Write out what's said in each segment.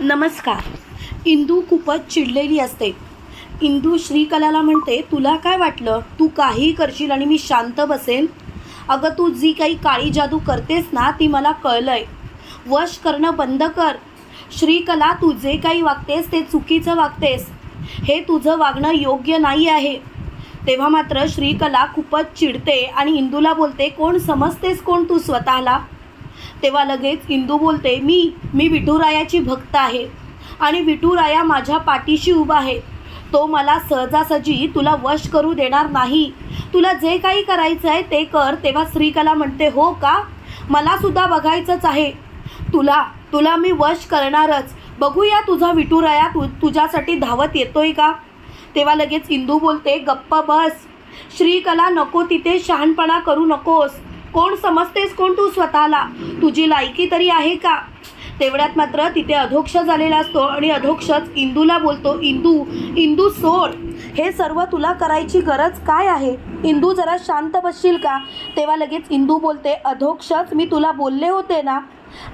नमस्कार. इंदू खूपच चिडलेली असते. इंदू श्रीकलाला म्हणते तुला काय वाटलं? तू काही करशील आणि मी शांत बसेन? अगं तू जी काही काळी जादू करतेस ना ती मला कळलंय. वश करणं बंद कर. श्रीकला तू जे काही वागतेस ते चुकीचं वागतेस. हे तुझं वागणं योग्य नाही आहे. तेव्हा मात्र श्रीकला खूपच चिडते आणि इंदूला बोलते कोण समजतेस कोण तू स्वतःला? तेव्हा लगेच इंदू बोलते मी मी विठुरायाची भक्त आहे आणि विठुराया माझ्या पाठीशी उभा आहे. तो मला सहजासहजी तुला वश करू देणार नाही. तुला जे काही करायचं आहे ते कर तेव्हा श्रीकला म्हणते हो का? मला सुद्धा बघायचंच आहे. तुला तुला मी वश करणारच. बघूया तुझा विठुराया तु तुझ्यासाठी धावत येतोय का? तेव्हा लगेच इंदू बोलते गप्प बस. श्रीकला नको तिथे शहाणपणा करू नकोस. कोण समजतेस कोण तू स्वतःला? तुझी लायकी तरी आहे का? तेवढ्यात मात्र तिथे अधोक्ष झालेला असतो आणि अधोक्षच इंदूला बोलतो इंदू इंदू सोड. हे सर्व तुला करायची गरज काय आहे? इंदू जरा शांत बसशील का? तेव्हा लगेच इंदू बोलते अधोक्षच मी तुला बोलले होते ना?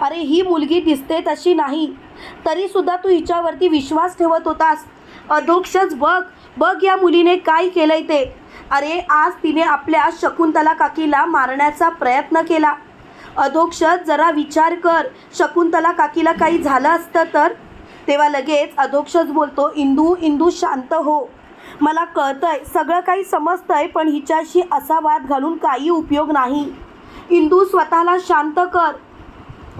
अरे ही मुलगी दिसते तशी नाही. तरीसुद्धा तू हिच्यावरती विश्वास ठेवत होतास. अधोक्षच बघ बघ या मुलीने काय केलंय ते. अरे आज तिने आपल्या शकुंतला काकीला मारण्याचा प्रयत्न केला. अधोक्षत जरा विचार कर. शकुंतला काकीला काही झालं असतं तर? तेव्हा लगेच अधोक्षच बोलतो इंदू इंदू शांत हो. मला कळतंय सगळं काही समजतंय पण हिच्याशी असा वाद घालून काही उपयोग नाही. इंदू स्वतःला शांत कर.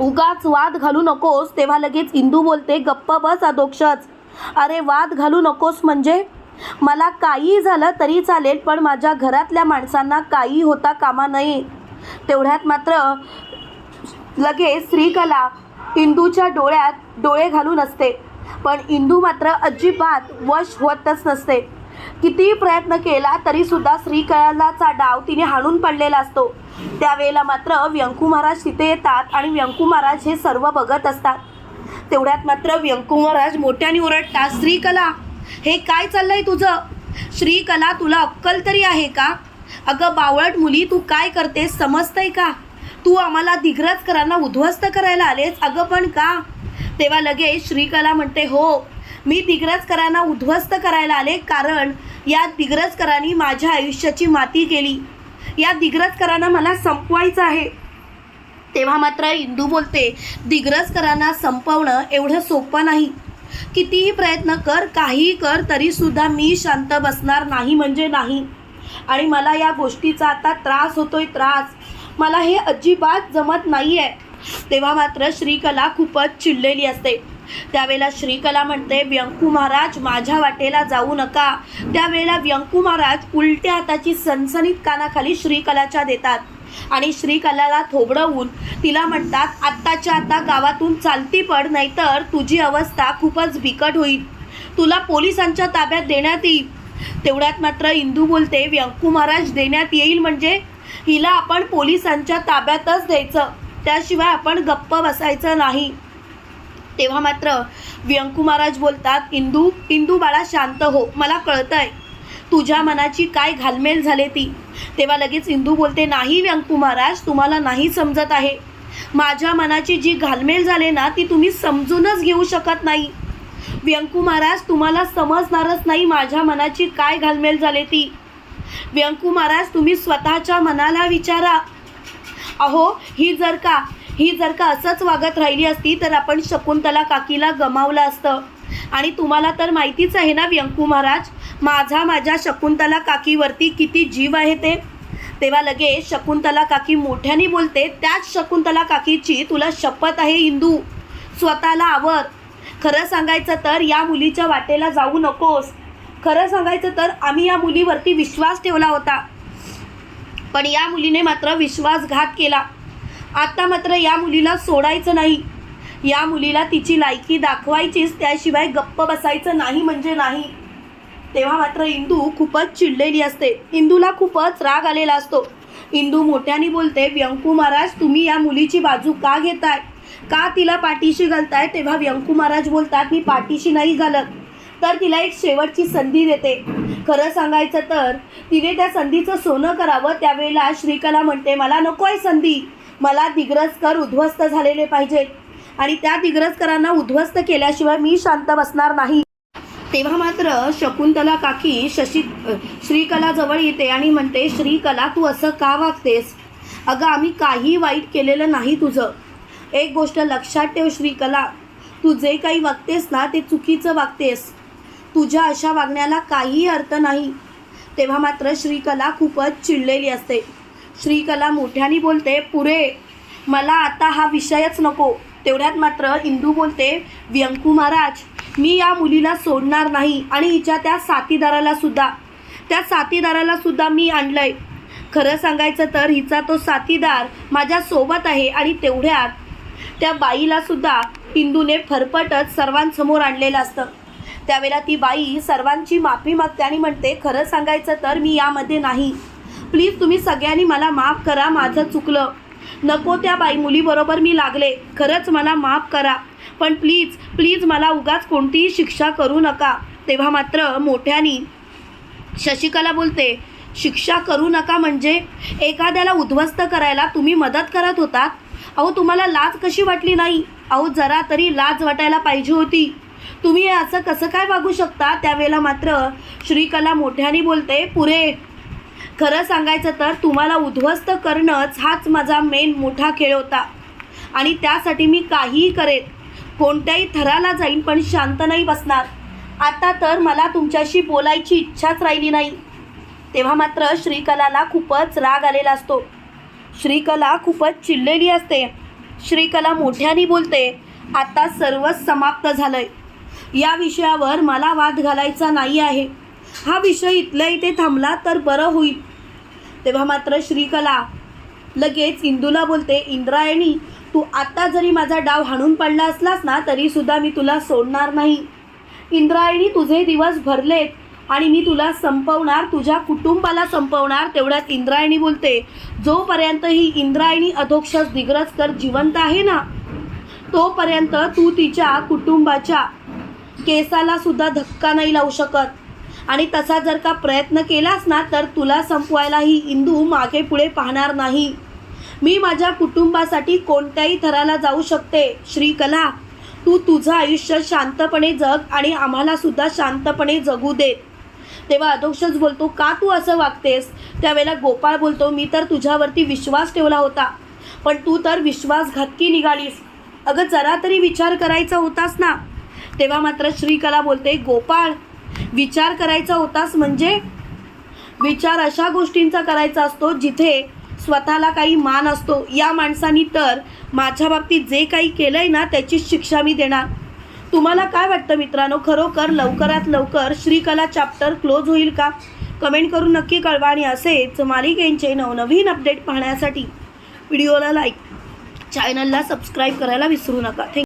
उगाच वाद घालू नकोस. तेव्हा लगेच इंदू बोलते गप्प बस अधोक्षच. अरे वाद घालू नकोस म्हणजे? मला काही झालं तरी चालेल पण माझ्या घरातल्या माणसांना काही होता कामा नये. तेवढ्यात मात्र लगेच श्रीकला इंदूच्या डोळ्यात डोळे घालून असते. पण इंदू मात्र अजिबात वश होतच नसते. कितीही प्रयत्न केला तरीसुद्धा श्रीकलाचा डाव तिने हाणून पडलेला असतो. त्यावेळेला मात्र व्यंकू महाराज तिथे येतात आणि व्यंकू महाराज हे सर्व बघत असतात. तेवढ्यात मात्र व्यंकू महाराज मोठ्याने ओरडतात श्रीकला हे काय चाललंय तुझं? श्रीकला तुला अक्कल तरी आहे का? अगं बावळट मुली तू काय करतेस समजतंय का? तू आम्हाला दिग्रजकरांना उद्ध्वस्त करायला आलेस अगं पण का? तेव्हा लगेच श्रीकला म्हणते हो मी दिग्रजकरांना उद्ध्वस्त करायला आले कारण या दिग्रजकरांनी माझ्या आयुष्याची माती केली. या दिग्रजकरांना मला संपवायचं आहे. तेव्हा मात्र इंदू बोलते दिग्रजकरांना संपवणं एवढं सोपं नाही. कितीही प्रयत्न कर काहीही कर तरीसुद्धा मी शांत बसणार नाही म्हणजे नाही. आणि मला या गोष्टीचा आता त्रास होतोय त्रास. मला हे अजिबात जमत नाही आहे तेव्हा मात्र श्रीकला खूपच चिडलेली असते. त्यावेळेला श्रीकला म्हणते व्यंकू महाराज माझ्या वाटेला जाऊ नका. त्यावेळेला व्यंकू महाराज उलट्या हाताची सनसनीत कानाखाली श्रीकलाच्या देतात. आणि श्रीकलाला थोबडवून तिला म्हणतात आत्ताच्या आता गावातून चालती पड नाहीतर तुझी अवस्था खूपच बिकट होईल. तुला पोलिसांच्या ताब्यात देण्यात येईल. तेवढ्यात मात्र इंदू बोलते व्यंकू महाराज देण्यात येईल म्हणजे हिला आपण पोलिसांच्या ताब्यातच द्यायचं. त्याशिवाय आपण गप्प बसायचं नाही. तेव्हा मात्र व्यंकू महाराज बोलतात इंदू इंदू बाळा शांत हो. मला कळतंय तुझ्या मनाची काय घालमेल झाले ती? तेव्हा लगेच इंदू बोलते नाही व्यंकू महाराज तुम्हाला नाही समजत आहे. माझ्या मनाची जी घालमेल झाले ना ती तुम्ही समजूनच घेऊ शकत नाही. व्यंकू महाराज तुम्हाला समजणारच नाही माझ्या मनाची काय घालमेल झाले ती. व्यंकू महाराज तुम्ही स्वतःच्या मनाला विचारा. अहो ही जर का ही जर का असंच वागत राहिली असती तर आपण शकुंतला काकीला गमावलं असतं. आणि तुम्हाला तर माहितीच आहे ना व्यंकू महाराज माझा माझ्या शकुंतला काकीवरती किती जीव आहे ते? तेव्हा लगेच शकुंतला काकी मोठ्याने बोलते त्याच शकुंतला काकीची तुला शपथ आहे इंदू. स्वतःला आवर. खरं सांगायचं तर या मुलीच्या वाटेला जाऊ नकोस. खरं सांगायचं तर आम्ही या मुलीवरती विश्वास ठेवला होता. पण या मुलीने मात्र विश्वासघात केला. आता मात्र या मुलीला सोडायचं नाही. या मुलीला तिची लायकी दाखवायचीच त्याशिवाय गप्प बसायचं नाही म्हणजे नाही. तेव्हा मात्र इंदू खूपच चिडलेली असते. इंदूला खूपच राग आलेला असतो. इंदू मोठ्याने बोलते व्यंकू महाराज तुम्ही या मुलीची बाजू का घेताय? का तिला पाठीशी घालताय? तेव्हा व्यंकू महाराज बोलतात मी पाठीशी नाही घालत. तर तिला एक शेवटची संधी देते. खरं सांगायचं तर तिने त्या संधीचं सोनं करावं त्यावेळेला श्रीकला म्हणते मला नको आहे संधी. मला दिग्रजकर उद्ध्वस्त झालेले पाहिजेत. आणि त्या दिग्रजकरांना उद्ध्वस्त केल्याशिवाय मी शांत बसणार नाही. तेव्हा मात्र शकुंतला काकी शशी श्रीकलाजवळ येते आणि म्हणते श्रीकला तू असं का वागतेस? अगं आम्ही काही वाईट केलेलं नाही तुझं. एक गोष्ट लक्षात ठेव श्रीकला. तू जे काही वागतेस ना ते चुकीचं वागतेस. तुझ्या अशा वागण्याला काहीही अर्थ नाही. तेव्हा मात्र श्रीकला खूपच चिडलेली असते. श्रीकला मोठ्याने बोलते पुरे मला आता हा विषयच नको. तेवढ्यात मात्र इंदू बोलते व्यंकू महाराज मी या मुलीला सोडणार नाही आणि हिच्या त्या साथीदाराला सुद्धा. त्या साथीदाराला सुद्धा मी आणलंय. खरं सांगायचं तर हिचा तो साथीदार माझ्या सोबत आहे आणि तेवढ्यात त्या बाईला सुद्धा इंदूने फरफटत सर्वांसमोर आणलेलं असतं. त्यावेळेला ती बाई सर्वांची माफी मागते आणि म्हणते खरं सांगायचं तर मी यामध्ये नाही. प्लीज तुम्ही सगळ्यांनी मला माफ करा माझं चुकलं. नको त्या बाई मुलीबरोबर मी लागले. खरंच मला माफ करा. पण प्लीज प्लीज मला उगाच कोणतीही शिक्षा करू नका. तेव्हा मात्र मोठ्यानी शशिकला बोलते शिक्षा करू नका म्हणजे एखाद्याला उद्ध्वस्त करायला तुम्ही मदत करत होतात? अहो तुम्हाला लाज कशी वाटली नाही? अहो जरा तरी लाज वाटायला पाहिजे होती. तुम्ही असं कसं काय वागू शकता? त्यावेळेला मात्र श्रीकला मोठ्याने बोलते पुरे खरं सांगायचं तर तुम्हाला उद्ध्वस्त करणंच हाच माझा मेन मोठा खेळ होता. आणि त्यासाठी मी काहीही करेन कोणत्याही थराला जाईन पण शांत नाही बसणार. आता तर मला तुमच्याशी बोलायची इच्छाच राहिली नाही. तेव्हा मात्र श्रीकलाला खूपच राग आलेला असतो. श्रीकला खूपच चिडलेली असते. श्रीकला मोठ्याने बोलते आता सर्वच समाप्त झालंय. या विषयावर मला वाद घालायचा नाही आहे. हा विषय इथल्या इथे थांबला तर बरं होईल. तेव्हा मात्र श्रीकला लगेच इंदूला बोलते इंद्रायणी तू आत्ता जरी माझा डाव हाणून पडला असलास ना तरीसुद्धा मी तुला सोडणार नाही. इंद्रायणी तुझे दिवस भरलेत आणि मी तुला संपवणार तुझ्या कुटुंबाला संपवणार तेवढ्यात इंद्रायणी बोलते जोपर्यंत ही इंद्रायणी अधोक्षस दिग्रजकर जिवंत आहे ना तोपर्यंत तू तिच्या कुटुंबाच्या केसाला सुद्धा धक्का नाही लावू शकत. आणि तसा जर का प्रयत्न केलास ना तर तुला संपवायलाही इंदू मागे पुढे पाहणार नाही. मी माझ्या कुटुंबासाठी कोणत्याही थराला जाऊ शकते श्रीकला. तू तुझं आयुष्य शांतपणे जग आणि आम्हाला सुद्धा शांतपणे जगू दे. तेव्हा अधोक्षच बोलतो का तू असं वागतेस? त्यावेळेला गोपाळ बोलतो मी तर तुझ्यावरती विश्वास ठेवला होता पण तू तर विश्वासघातकी निघालीस. अगं जरा तरी विचार करायचा होतास ना. तेव्हा मात्र श्रीकला बोलते गोपाळ विचार करायचा होतास म्हणजे? विचार अशा गोष्टींचा करायचा असतो जिथे स्वतःला काही मान असतो. या माणसानी तर माझ्या बाबतीत जे काही केलं आहे ना त्याची शिक्षा मी देणार. तुम्हाला काय वाटतं मित्रांनो? खरोखर लवकरात लवकर श्रीकला चॅप्टर क्लोज होईल का? कमेंट करून नक्की कळवा आणि असेच मालिकेंचे नवनवीन अपडेट पाहण्यासाठी व्हिडिओला लाईक चॅनलला सबस्क्राईब करायला विसरू नका. थँक्यू